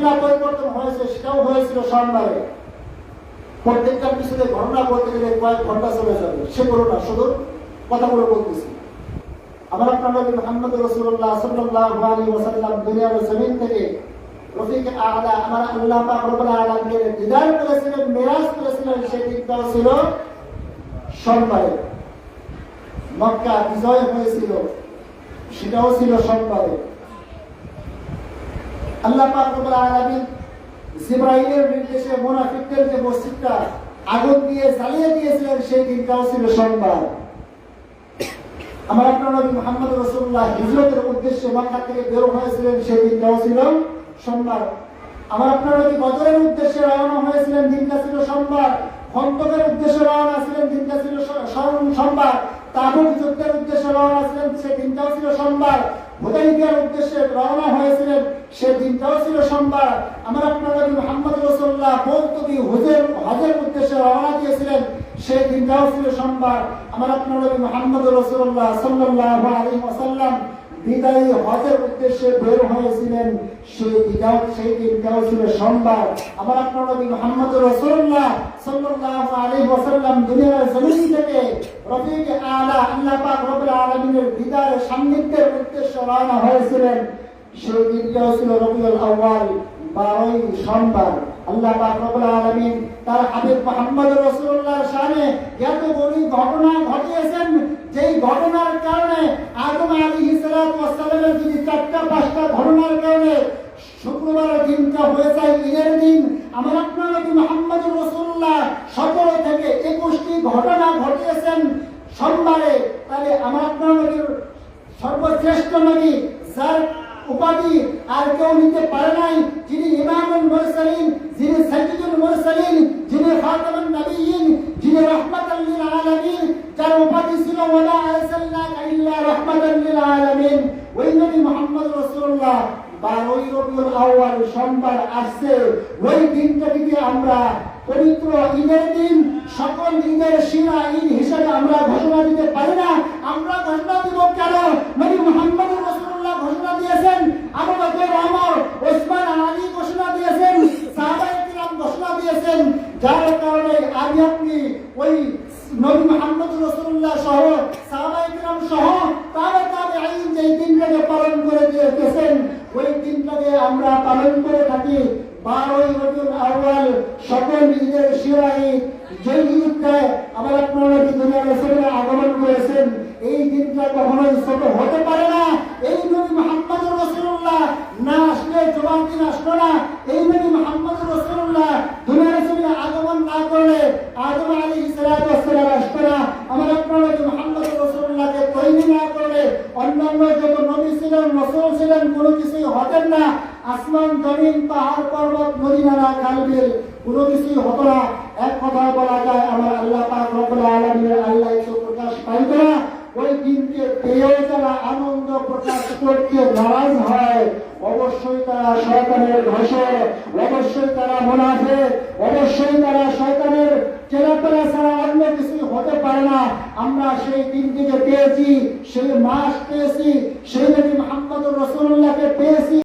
কিবলা পরিবর্তন হয়েছে, সেটাও হয়েছিল সোমবারে। প্রত্যেকটার পিছনে ঘটনা বলতে গেলে কয়েক ঘণ্টা চলে যাবে। সেগুলো না শুধু কথাগুলো বলতেছি। আমার আপনার নবী মোহাম্মদ রসুল্লাহ আলাইহি ওয়াসাল্লাম দুনিয়ার জমিন থেকে রফিক আলা, আমার আল্লাহ করেছিলেন করেছিলেন ছিল সোমবারে। মক্কা বিজয় হয়েছিল, সেটাও ছিল সোমবারে। আল্লাহ পাক রব্বুল আলামিন জিব্রাইলের নির্দেশে মুনাফিকদের যে মসজিদটা আগুন দিয়ে জ্বালিয়ে দিয়েছিলেন, সেই দিনটাও ছিল সোমবার। আমার আপনার নবী মোহাম্মদ রসুল্লাহ হিজরতের উদ্দেশ্যে মক্কা থেকে বের হয়েছিলেন, সেই দিনটাও ছিল সোমবার। আমার আপনার নবী বদরের উদ্দেশ্যে রওনা হয়েছিলেন, দিনটা ছিল সোমবার। খন্দকের উদ্দেশ্যে রওনা ছিলেন, দিনটা ছিল স- স- সোমবার। তাবুক যুদ্ধের উদ্দেশ্যে রওনা ছিলেন, সেই দিনটাও ছিল সোমবার। হুদাইবিয়ার উদ্দেশ্যে রওনা হয়েছিলেন সে দিনটাও ছিল সোমবার। আমার আপনার নবী মোহাম্মদ রসুল্লাহ বৌদ্ধবী হুজের হজের উদ্দেশ্যে রওনা দিয়েছিলেন সেই দিনটাও ছিল সোমবার। আমার আপনার নবী মোহাম্মদ রসুল্লাহ সাল্লাল্লাহু আলাইহি ওয়াসাল্লাম বিদায়ী হজের উদ্দেশ্যে বের হয়েছিলেন, সেই দিনটাও সেই দিনটাও ছিল সোমবার। আমার আপনার নবী মোহাম্মদ রসুল্লাহ সাল্লাল্লাহু আলাইহি ওয়াসাল্লাম দুনিয়ার জমিন থেকে রফিক আলা আল্লাহ পাক রব্বুল আলামিনের দিদার সান্নিধ্যের উদ্দেশ্যে রওনা হয়েছিলেন। সেই দিনটাও ছিল রবিউল আউয়াল, বারোই সোমবার। আল্লাহ আলামিন তার মুহাম্মদ শানে এত ঘটনা ঘটিয়েছেন, যেই ঘটনার কারণে আদম সালাতু ওয়াস যদি চারটা পাঁচটা ঘটনার কারণে শুক্রবার দিনটা হয়ে যায়, ঈদের দিন, আমার আপনার মুহাম্মদ রাসূলুল্লাহ সতেরো থেকে একুশটি ঘটনা ঘটিয়েছেন। সোমবারে তাহলে আমার আপনার সর্বশ্রেষ্ঠ নবী যার উপাধি আর কেউ নিতে পারে নাই, যিনি ইমামুল মুরসালিন, যিনি সাইয়্যিদুল মুরসালিন, যিনি খাতামুন নবিয়্যিন, যিনি রাহমাতাল লিল আলামিন, যার উপাধি ছিল ওয়ালা আরসালনাকা ইল্লা রাহমাতাল লিল আলামিন। ওই নবী মুহাম্মদ রাসূলুল্লাহ বারোই রবিউল আউয়াল সোমবার আসছে। ওই দিনটা দিনটাকে আমরা পবিত্র ঈদের দিন, সকল ঈদের শিরা ঈদ ঘোষণা দিতে পারি না। আমরা ঘোষণা দিব কেন? নবী মুহাম্মদ রাসূলুল্লাহ ঘোষণা দিয়েছেন আবু বকর ওমর ওসমান আলী ঘোষণা দিয়েছেন, সাহাবায়ে কিরাম ঘোষণা দিয়েছেন। যার কারণে আজ আপনি ওই নবী মুহাম্মদ রাসূলুল্লাহ সহ, সাহাবায়ে কিরাম সহ, তারা তাবেঈন যে দিনটাকে পালন করে দিয়েছেন, ওই দিনটাকে আমরা পালন করে থাকি। বারোই রবিউল আউয়াল আগমন না। করলে আদম সালাতু ওয়াস আসতো না। আমার আপনার মুহাম্মদ রাসূলুল্লাহকে তৈরি না করলে অন্যান্য যত নবী ছিলেন, রাসূল ছিলেন, কোনো কিছুই হতেন না। আসমান, জমিন, পাহাড়, পর্বত নদী নালা খালবিল কোনো কিছুই হতো না। এক কথায় বলা যায়, আমার আল্লাহ পাক রব্বুল আলামিনের আল্লাহ প্রকাশ পাইবে না। ওই দিনকে পেয়েও যারা আনন্দ প্রকাশ করতে নারাজ হয়, অবশ্যই তারা শয়তানের ঘষে অবশ্যই তারা মোনাফে অবশ্যই তারা শয়তানের চেলাপেলা ছাড়া অন্য কিছুই হতে পারে না। আমরা সেই দিনটিকে পেয়েছি, সেই মাস পেয়েছি, সেই নবী মোহাম্মদ রসুল্লাহকে পেয়েছি।